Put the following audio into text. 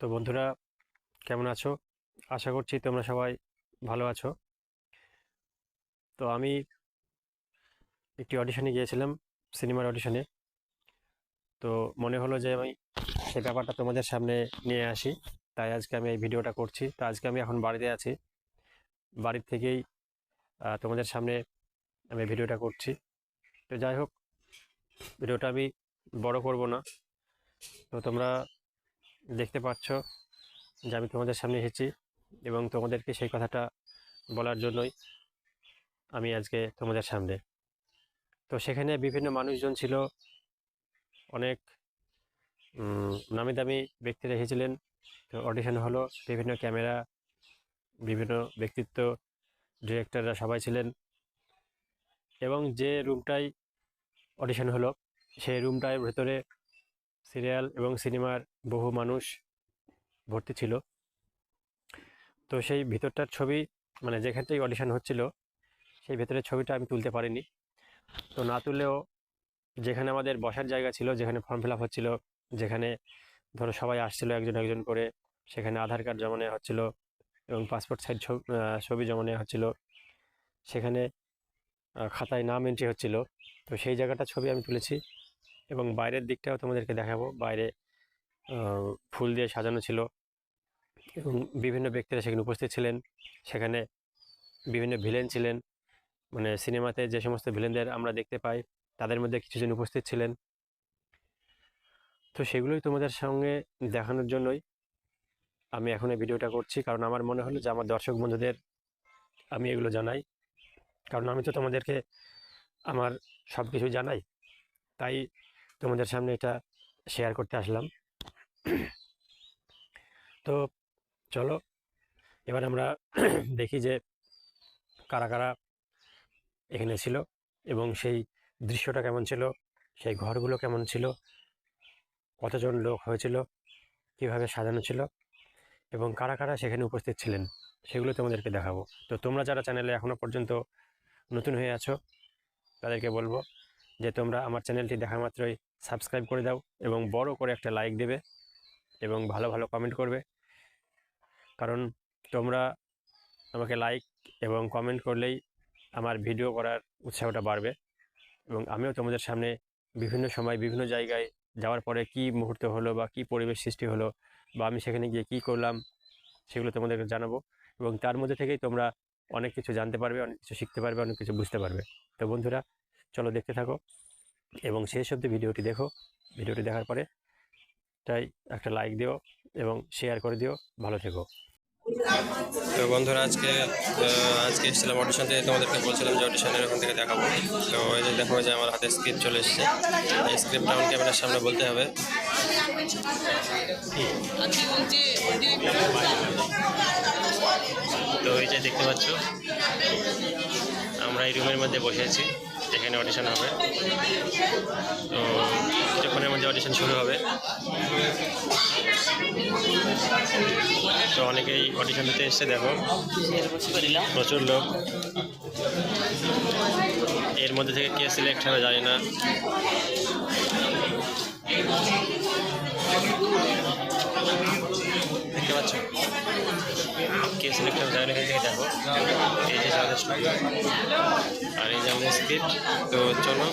তো বন্ধুরা, কেমন আছো? আশা করছি তোমরা সবাই ভালো আছো। তো আমি একটি অডিশনে গিয়েছিলাম, সিনেমার অডিশনে। তো মনে হলো যে আমি সে ব্যাপারটা তোমাদের সামনে নিয়ে আসি। তাই আজকে আমি এই ভিডিওটা করছি। তো আজকে আমি এখন বাড়িতে আছি। বাড়ির থেকেই তোমাদের সামনে আমি ভিডিওটা করছি। তো যাই হোক, ভিডিওটা আমি বড় করব না। তো তোমরা দেখতে পাচ্ছ যে আমি তোমাদের সামনে এসেছি এবং তোমাদেরকে সেই কথাটা বলার জন্যই আমি আজকে তোমাদের সামনে। তো সেখানে বিভিন্ন মানুষজন ছিল, অনেক নামি দামি ব্যক্তিরা এসেছিলেন। তো অডিশন হলো, বিভিন্ন ক্যামেরা, বিভিন্ন ব্যক্তিত্ব ডিরেক্টররা সবাই ছিলেন। এবং যে রুমটাই অডিশন হলো, সেই রুমটার ভেতরে সিরিয়াল এবং সিনেমার বহু মানুষ ভর্তি ছিল। তো সেই ভিতরটার ছবি মানে যেখান থেকে অডিশন হচ্ছিল, সেই ভেতরের ছবিটা আমি তুলতে পারিনি। তো না তুললেও যেখানে আমাদের বসার জায়গা ছিল, যেখানে ফর্ম ফিল আপ হচ্ছিল, যেখানে ধরো সবাই আসছিল একজন একজন করে, সেখানে আধার কার্ড জমা নেওয়া হচ্ছিল এবং পাসপোর্ট সাইজ ছবি জমা নেওয়া হচ্ছিল। সেখানে খাতায় নাম এন্ট্রি হচ্ছিল। তো সেই জায়গাটা ছবি আমি তুলেছি। এবং বাইরের দিকটাও তোমাদেরকে দেখাবো। বাইরে ফুল দিয়ে সাজানো ছিল এবং বিভিন্ন ব্যক্তিরা সেখানে উপস্থিত ছিলেন। সেখানে বিভিন্ন ভিলেন ছিলেন। মানে সিনেমাতে যে সমস্ত ভিলেনদের আমরা দেখতে পাই, তাদের মধ্যে কিছুজন উপস্থিত ছিলেন। তো সেগুলোই তোমাদের সঙ্গে দেখানোর জন্যই আমি এখন এই ভিডিওটা করছি। কারণ আমার মনে হলো যে আমার দর্শক বন্ধুদের আমি এগুলো জানাই। কারণ আমি তো তোমাদেরকে আমার সব কিছু জানাই। তাই তোমাদের সামনে এটা শেয়ার করতে আসলাম। তো চলো, এবার আমরা দেখি যে কারা কারা এখানে ছিল এবং সেই দৃশ্যটা কেমন ছিল, সেই ঘরগুলো কেমন ছিল, কতজন লোক হয়েছিল, কীভাবে সাজানো ছিল এবং কারা কারা সেখানে উপস্থিত ছিলেন, সেগুলো তোমাদেরকে দেখাবো। তো তোমরা যারা চ্যানেলে এখনও পর্যন্ত নতুন হয়ে আছো, তাদেরকে বলব যে তোমরা আমার চ্যানেলটি দেখা মাত্রই সাবস্ক্রাইব করে দাও এবং বড় করে একটা লাইক দেবে এবং ভালো ভালো কমেন্ট করবে। কারণ তোমরা আমাকে লাইক এবং কমেন্ট করলেই আমার ভিডিও করার উৎসাহটা বাড়বে এবং আমিও তোমাদের সামনে বিভিন্ন সময় বিভিন্ন জায়গায় যাওয়ার পরে কি মুহূর্ত হলো বা কি পরিবেশ সৃষ্টি হলো বা আমি সেখানে গিয়ে কি করলাম সেগুলো তোমাদেরকে জানাব এবং তার মধ্যে থেকেই তোমরা অনেক কিছু জানতে পারবে, অনেক কিছু শিখতে পারবে, অনেক কিছু বুঝতে পারবে। তো বন্ধুরা চলো দেখতে থাকো। এবং শেষ অবধি ভিডিওটি দেখো। ভিডিওটি দেখার পরে তাই একটা লাইক দিও এবং শেয়ার করে দিও। ভালো থেকো। তো বন্ধুরা, আজকে আজকে এসেছিলাম অডিশন থেকে। তোমাদেরকে বলছিলাম যে অডিশনের ওখান থেকে দেখাবো। তো এই যে দেখো যে আমার হাতে স্ক্রিপ্ট চলে এসেছে। এই স্ক্রিপ্টটা আমার ক্যামেরার সামনে বলতে হবে। তো এই যে দেখতে পাচ্ছ, আমরা এই রুমের মধ্যে বসে আছি। এখানে অডিশন হবে। তো কিছুক্ষণের মধ্যে অডিশন শুরু হবে। তো অনেকেই অডিশন দিতে এসছে, দেখো। প্রচুর লোক। এর মধ্যে থেকে কে সিলেক্ট হবে জানি না। সিলেকশন চালু হয়ে থেকে দেখো। এই যে যথেষ্ট আর এই যে মসজিদ তো চলো।